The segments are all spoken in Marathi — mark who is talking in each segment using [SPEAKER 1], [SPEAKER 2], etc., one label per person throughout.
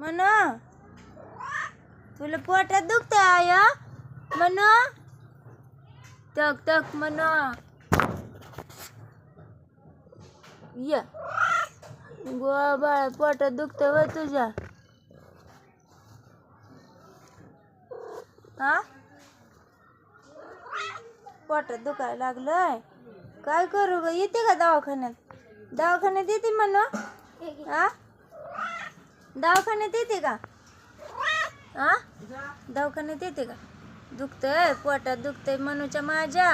[SPEAKER 1] म्हण तुला पोटात दुखत आय? म्हण तक तक म्हण ये. गो बाळ पोटात दुखत व तुझ्या. हा? पोटात दुखायला लागलंय? काय करू ग? येते का दवाखान्यात? दवाखान्यात येते म्हण हा? दवाखान्यात येते का? हा दवाखान्यात येते का? दुखतंय पोटात दुखतंय मनूच्या माझ्या.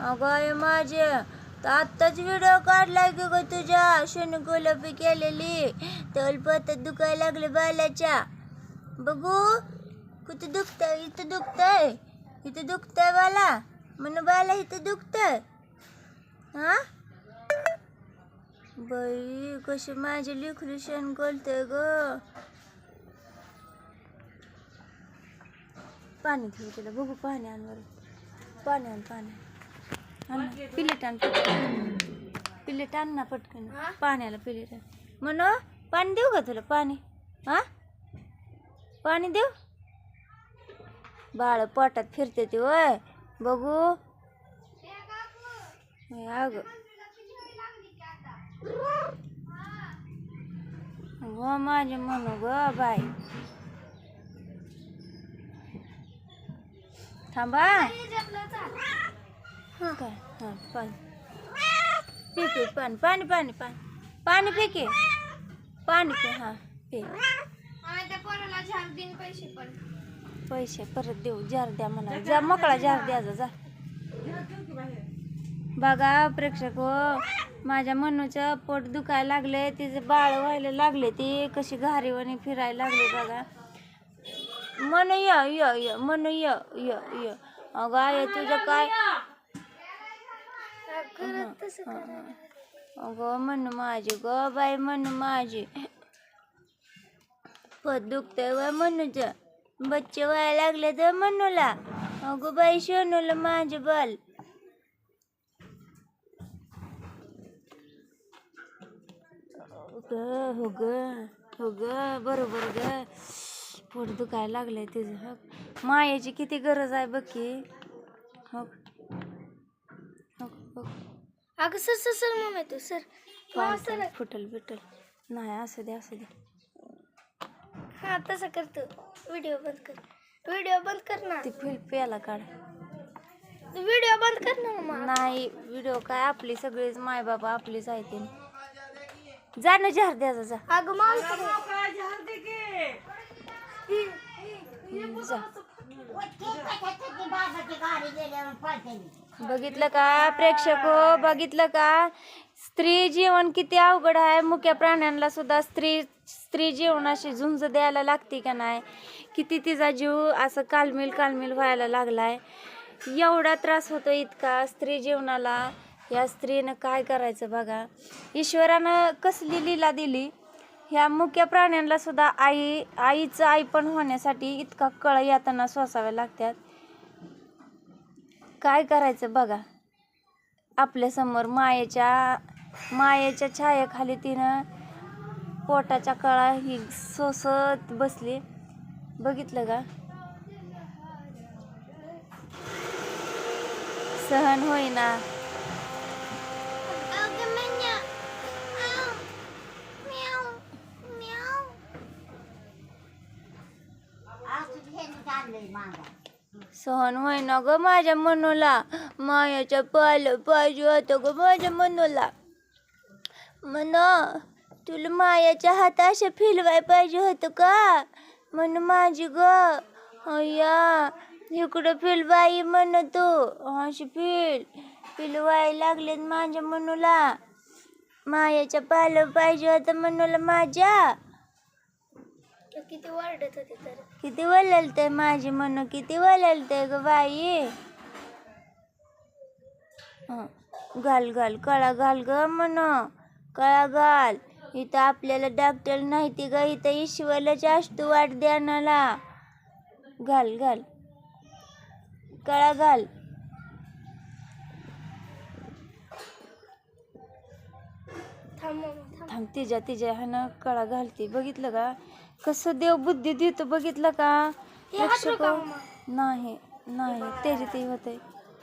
[SPEAKER 1] अगं माझे तर आत्ताच व्हिडिओ काढलाय की ग तुझ्या. शनी गुलाबी केलेली. तर पोटात दुखायला लागले बालाच्या. बघू कुठं दुखतंय? इथं दुखतंय. इथं दुखतंय बाला. म्हणून बाला इथं दुखतंय. हा बाई कशी माझी लेकरू शेण गलते ग. पाणी ठेव तिला बघू पाणी आण बरं. पाणी आण पाणी आण. पिलेट आण पटकन. पिलेट आण ना पटकन. पाण्याला पिलेट आण. म्हण पाणी देऊ का तुला? पाणी. हा? पाणी देऊ? बाळ पोटात फिरते ती वय बघू. अग. हो माझे म्हणू ग बाय थांबा हा काय हा पाणी पी पी पाणी पाणी पाणी पाणी पाणी पी के पाणी पे हा पे पैसे परत देऊ जार द्या म्हणा जा मोकळा जार द्या जा बघा प्रेक्षक हो माझ्या मनूचं पोट दुखायला लागले तिचं बाळ व्हायला लागले ती कशी घारीवाणी फिरायला लागली बघा. मन य य य मन य य य. अगं आहे तुझं काय? अगं मन माझी ग बाई मन माझी. पोट दुखतंय व मनूचं. बच्चे व्हायला लागले तर मनूला. अगं बाई शनूला माझे बल. ग हो ग हो ग बरोबर ग. पोट दुखायला लागलंय तुझं हो. मायाची किती गरज आहे बघ की. हो. हो हो.
[SPEAKER 2] अगं सर सर सर मम्मी तू सर.
[SPEAKER 1] फुटल बिटल. नाही असू दे असू दे.
[SPEAKER 2] हा तसं करतो. व्हिडिओ बंद कर. व्हिडिओ बंद कर ना.
[SPEAKER 1] ती फिल प्याला काढ.
[SPEAKER 2] व्हिडिओ बंद कर ना मग
[SPEAKER 1] नाही व्हिडिओ काय आपली सगळीच माय बाबा आपलीच आहे ते. जा ना झार द्याचा जा.
[SPEAKER 2] अगं मामी.
[SPEAKER 1] जा. बघितलं का प्रेक्षक हो बघितलं का? स्त्री जीवन किती अवघड आहे. मुक्या प्राण्यांना सुद्धा स्त्री स्त्री जीवनाशी झुंज द्यायला लागते का नाही? किती तिचा जीव असं कालमिल कालमिल व्हायला लागलाय. एवढा त्रास होतो इतका स्त्री जीवनाला. या स्त्रीनं काय करायचं बघा? ईश्वरानं कसली लीला दिली? ह्या मुख्या प्राण्यांना सुद्धा आई आईचं आई पण होण्यासाठी इतका कळ यातना सोसाव्या लागतात काय करायचं बघा? आपल्यासमोर मायेच्या मायेच्या छायेखाली तिनं पोटाच्या कळा ही सोसत बसली. बघितलं का? सहन होईना. सहन होईना ग माझ्या मनोला. मायाच्या पाल पाहिजे होतं ग माझ्या मनोला. मन तुला मायाच्या हात असे फिरवाय पाहिजे होतं का? म्हण माझी ग. अय्या इकडं फिलवाई म्हण तू. अशी फिल फिलवाय लागलेत माझ्या मनूला. मायाच्या पाल पाहिजे होतं मनूला माझ्या.
[SPEAKER 2] किती वरडत होते तर?
[SPEAKER 1] किती वललते माझी मन किती वललते ग बाई? हं, घाल घाल कळा घाल ग म्हण कळा घाल. इथं आपल्याला डॉक्टर नाही ती ग इथं ईश्वरलाच असतो वाट द्यानाला घाल घाल. कळा घाल.
[SPEAKER 2] थांब मम्मी थांब.
[SPEAKER 1] थांब तिच्या तिच्या ह्यानं कळा घालते. बघितलं का? कसं देव बुद्धी देतो बघितलं का?
[SPEAKER 2] हात
[SPEAKER 1] प्रेक्षक
[SPEAKER 2] रुका मम्मा.
[SPEAKER 1] नाही नाही त्याचे ते होतंय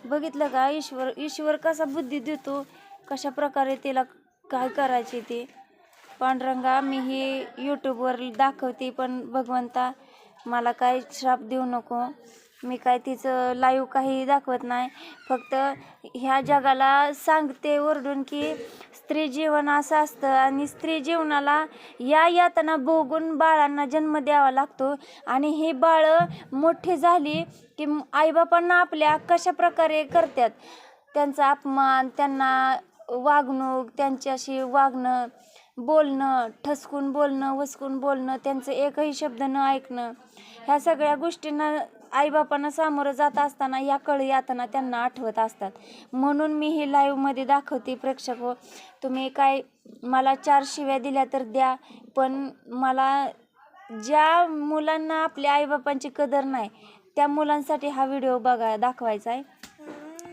[SPEAKER 1] बघितलं का? ईश्वर ईश्वर कसा बुद्धी देतो? कशा प्रकारे तिला काय करायचे ते? पांडुरंगा मी हे यूट्यूबवर दाखवते पण भगवंता मला काय श्राप देऊ नको. मी काय तिचं लाईव्ह काही दाखवत नाही. फक्त ह्या जगाला सांगते ओरडून की स्त्री जीवन असं असतं आणि स्त्री जीवनाला या यातना भोगून बाळांना जन्म द्यावा लागतो. आणि ही बाळं मोठी झाली की आईबापांना आपल्या कशा प्रकारे करतात? त्यांचा अपमान त्यांना वागणूक त्यांच्याशी वागणं बोलणं ठसकून बोलणं वसकून बोलणं त्यांचं एकही शब्द न ऐकणं ह्या सगळ्या गोष्टींना आईबापांना सामोरं जात असताना या कळी यातना त्यांना आठवत असतात. म्हणून मी हे लाईव्हमध्ये दाखवते प्रेक्षक हो. तुम्ही काय मला चार शिव्या दिल्या तर द्या पण मला ज्या मुलांना आपल्या आईबापांची कदर नाही त्या मुलांसाठी हा व्हिडिओ बघा दाखवायचा आहे.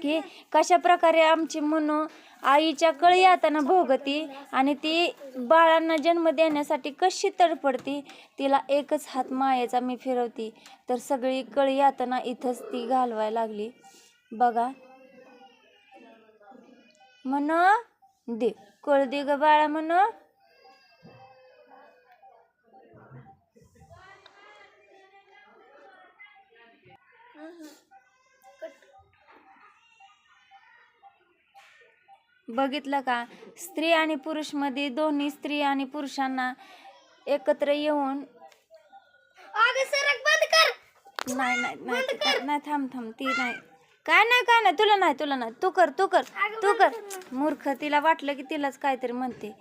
[SPEAKER 1] की कशा प्रकारे आमची मनो आईच्या कळी यातना भोगती आणि ती बाळांना जन्म देण्यासाठी कशी तडफडती तिला एकच हात मायेचा मी फिरवती. तर सगळी कळी येताना इथंच ती घालवायला लागली. बघा. म्हण दे. कळ दे ग बाळा म्हण बघितलं का? स्त्री आणि पुरुषमध्ये दोन्ही स्त्री आणि पुरुषांना एकत्र येऊन नाही नाही नाही नाही थांब थांब ती नाही. काय नाही काय नाही तुला नाही तुला नाही. तू कर तू कर तू कर. मूर्ख तिला वाटलं की तिलाच काहीतरी म्हणते.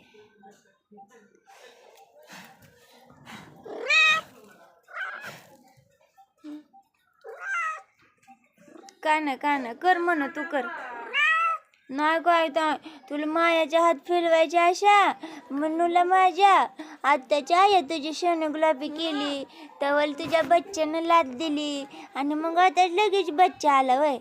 [SPEAKER 1] काय नाही काय नाही कर म्हण तू कर. नाही काय तुला मायाच्या हात फिरवायचे अशा? म्हणूला माझ्या आत्ताच्या आया तुझी शेण गुलाबी केली. तवल तुझ्या बच्च्यानं लाद दिली. आणि मग आता लगेच बच्चा आला वय.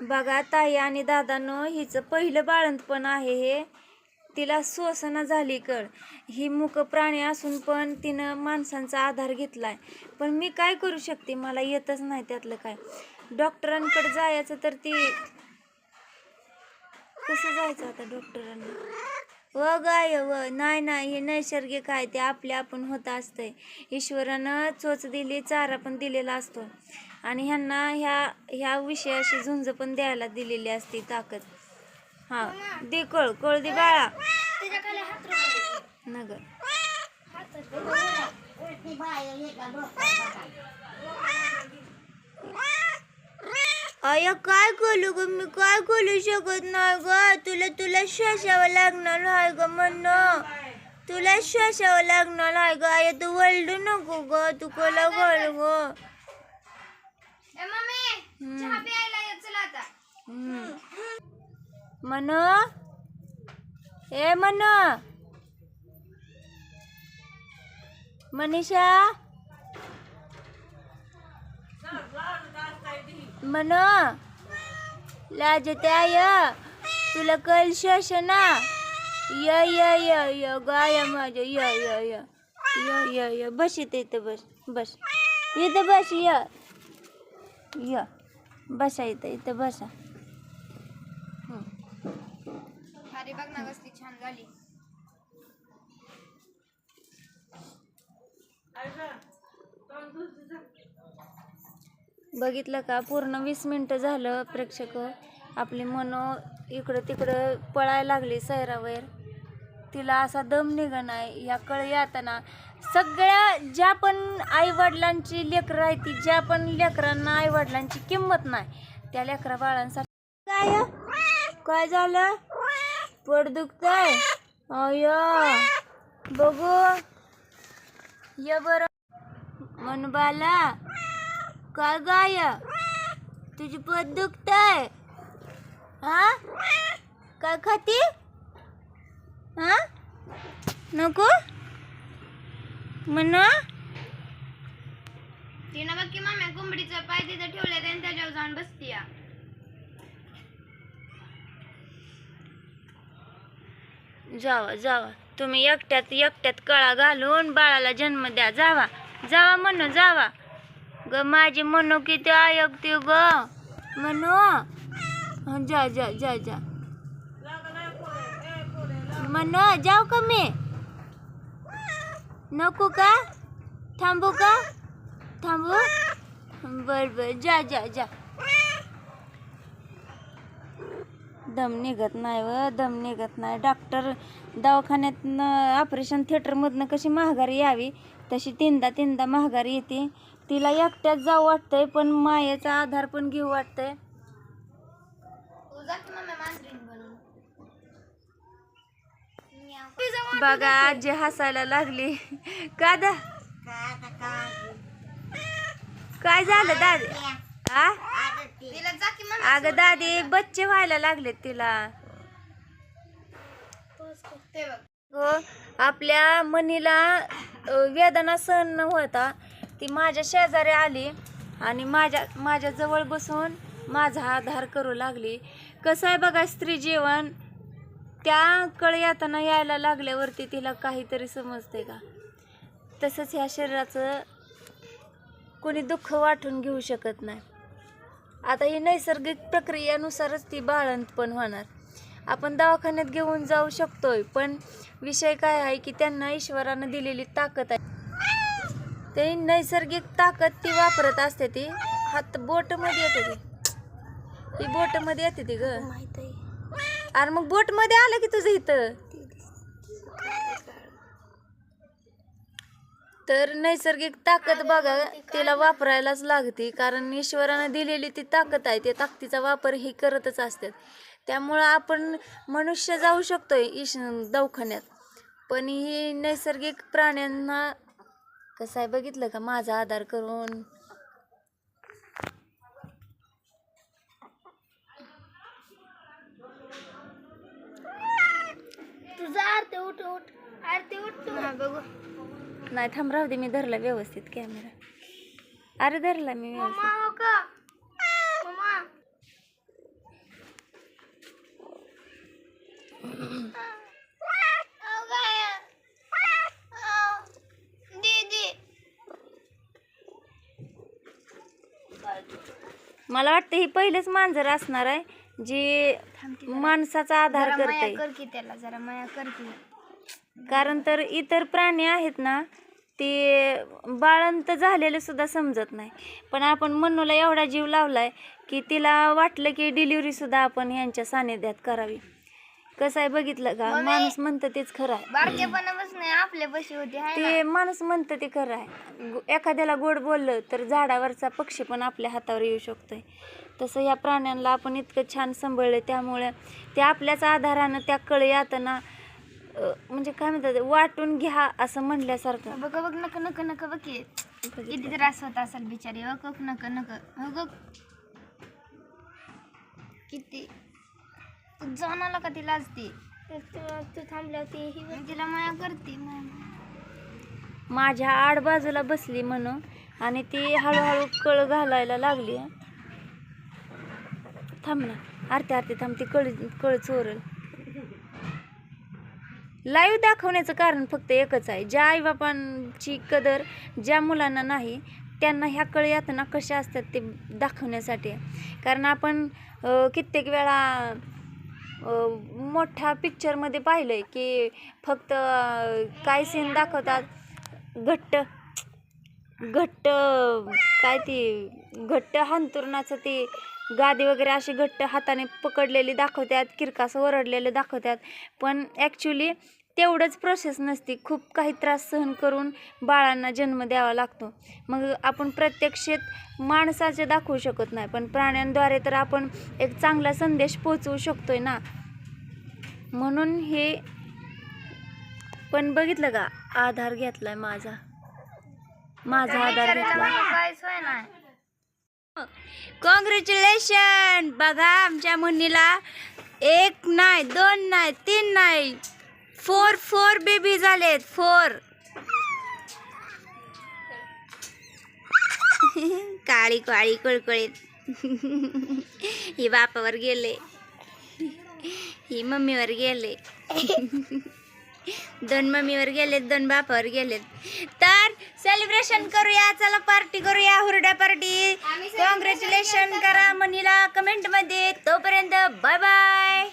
[SPEAKER 1] बघा ताई आणि दादानं हिचं पहिलं बाळंतपण आहे हे. तिला सोसना झाली कळ. ही मुख प्राणी असून पण तिनं माणसांचा आधार घेतलाय. पण मी काय करू शकते? मला येतच नाही त्यातलं काय. डॉक्टरांकडे जायचं तर ती कसं जायचं आता डॉक्टरांना? व गाय व नाही नाही हे नैसर्गिक आहे ते आपले आपण होत असतंय. ईश्वरानं चोच दिली चारा पण दिलेला असतो. आणि ह्यांना ह्या ह्या विषयाशी झुंज पण द्यायला दिलेली असते ताकद. हा दे कळ कळ दे बाळा. नगर
[SPEAKER 2] हात रुका.
[SPEAKER 1] अय काय करू ग? मी काय करू शकत नाही ग? तुला तुला श्वासावं लागणार आहे ग म्हणणं. तुला श्वासावं लागणार आहे ग. आय तू वळडू नको ग. तू कोला वळ ग? मन? ए मन? मनीषा? मन लाजते आय. तुला कल ना य य य य गाय माझ्या. य य य. य य य. बस इथं इथं बस बस. इथं बस य. य. बसा इथं इथं बसा.
[SPEAKER 2] अरे बघ ना कसली छान झाली.
[SPEAKER 1] बघितलं का? पूर्ण वीस मिनटं झालं प्रेक्षक. आपली मनो इकडं तिकडं पळायला लागली सैरावर. तिला असा दम निघणार या कळी येताना सगळ्या ज्या पण आईवडिलांची लेकरं आहे ती ज्या पण लेकरांना आईवडिलांची किंमत नाही त्या लेकरा बाळांसाठी काय हो? काय झालं? पोट दुखतंय? अय बघू. य बरं. मनबाला काय गाय? तुझी पोट दुखतंय. हा? काय खाती? हा? नको? म्हणा?
[SPEAKER 2] तिनं बघ की मम्मी कोंबडीचा पाय तिथं ठेवलाय आणि त्याच्यावर जाऊन बसती या.
[SPEAKER 1] जावा जावा. तुम्ही एकट्यात एकट्यात कळा घालून बाळाला जन्म द्या. जावा जावा म्हणू जावा. ग माझी म्हणू किती ऐकते ग. म्हणू जा जा जा जा. म्हणू जाऊ का मी? नको का? थांबू का? थांबू? बर बर जा जा जा. दम निघत नाही व दम निघत नाही. डॉक्टर दवाखान्यात ऑपरेशन थिएटरमधनं कशी महागारी यावी तशी तीनदा तीनदा महागारी येते. तिला एकट्याच जाऊ वाटतंय पण मायेचा आधार पण घेऊ वाटतंय. बघा आजी हसायला लागली. का दा? काय झालं दादी? आ?
[SPEAKER 2] तिला जा की मग
[SPEAKER 1] अगं दादी बच्चे व्हायला लागलेत तिला. हो आपल्या मनीला वेदना सहन न होता ती माझ्या शेजारी आली आणि माझ्या माझ्याजवळ बसून माझा आधार करू लागली. कसं आहे बघा स्त्री जीवन त्या येताना यायला लागल्यावरती तिला काहीतरी समजते का? तसंच ह्या शरीराचं कोणी दुःख वाटून घेऊ शकत नाही. आता ही नैसर्गिक प्रक्रियेनुसारच ती बाळंतपण होणार. आपण दवाखान्यात घेऊन जाऊ शकतोय पण विषय काय आहे की त्यांना ईश्वरानं दिलेली ताकद आहे. ते नैसर्गिक ताकद ती वापरत असते ती. हात बोटमध्ये येते ती. ती बोटमध्ये येते ती ग. अरे मग बोटमध्ये आलं की तुझं इथं? तर नैसर्गिक ताकद बघा तिला वापरायलाच लागते. कारण ईश्वरानं दिलेली ती ताकद आहे. त्या ताकदीचा वापर ही करतच असतात. त्यामुळं आपण मनुष्य जाऊ शकतोय ईश दवाखान्यात. पण ही नैसर्गिक प्राण्यांना कसं आहे बघितलं का माझा आधार करून?
[SPEAKER 2] तुझा आरती उठ उठ. आरती उठ तू बघू.
[SPEAKER 1] नाही थांब राहू दे मी धरला व्यवस्थित कॅमेरा अरे धरला मी व्यवस्थित.
[SPEAKER 2] हो का मम्मा हो काय हो. दीदी
[SPEAKER 1] मला वाटतं ही पहिलेच मांजर असणार आहे जी माणसाचा आधार
[SPEAKER 2] जरा माया
[SPEAKER 1] करते
[SPEAKER 2] कर की त्याला जरा माया कर की.
[SPEAKER 1] कारण तर इतर प्राणी आहेत ना ते बाळंत झालेले सुद्धा समजत नाही. पण आपण मनूला एवढा जीव लावलाय की तिला वाटलं की डिलिव्हरी सुद्धा आपण यांच्या सानिध्यात करावी. कसं आहे बघितलं का. माणूस म्हणतं तेच खरं आहे.
[SPEAKER 2] बारकेपणापासून आपल्या पशी होती हाय ना?
[SPEAKER 1] ते माणूस म्हणतं ते खरं आहे. गो- एखाद्याला गोड बोललं तर झाडावरचा पक्षी पण आपल्या हातावर येऊ शकतोय. तसं या प्राण्यांना आपण इतकं छान सांभाळलं त्यामुळे ते आपल्याच आधारानं त्या कळे येताना अं, म्हणजे काय म्हणतात वाटून घ्या असं म्हणल्यासारखं.
[SPEAKER 2] बघ बघ नक नक नक बघ की किती त्रास होत असेल बिचारी बघ बघ नक नक हो बघ. किती तू? आला का ती लाजते तू थांबल्यावरती तिला माया करते
[SPEAKER 1] माझ्या आड बाजूला बसली म्हणून आणि ती हळूहळू कळ घालायला लागली. थांब ना. आरती आरती थांब ती कळ कळ चोरल. लाईव्ह दाखवण्याचं कारण फक्त एकच आहे. ज्या आईबापांची कदर ज्या मुलांना नाही त्यांना ह्या कळ यातना कशा असतात ते दाखवण्यासाठी. कारण आपण कित्येक वेळा अं, मोठ्या पिक्चरमध्ये पाहिलं आहे की फक्त काय सीन दाखवतात? घट्ट घट्ट काय ती घट्ट हांतुरणाचं ती गादी वगैरे अशी घट्ट हाताने पकडलेली दाखवतात किरकास ओरडलेले दाखवतात. पण ॲक्च्युली तेवढंच प्रोसेस नसते. खूप काही त्रास सहन करून बाळांना जन्म द्यावा लागतो. मग आपण प्रत्यक्षात माणसाचे दाखवू शकत नाही. पण प्राण्यांद्वारे तर आपण एक चांगला संदेश पोचवू शकतोय ना? म्हणून हे पण बघितलं का? आधार घेतलाय माझा. माझा आधार घेतला कॉंग्रॅच्युलेशन बघा आमच्या मुन्नीला एक नाही दोन नाही तीन नाही. फोर फोर बेबी झालेत फोर. काळी काळी कुळकुळीत. ही बापावर गेले. ही मम्मीवर गेले. दोन मम्मीवर गेलेत दोन बापावर गेलेत. तर सेलिब्रेशन करूया चला पार्टी करूया हुरडा पार्टी कॉंग्रॅच्युलेशन करा मनीला कमेंटमध्ये. तोपर्यंत बाय बाय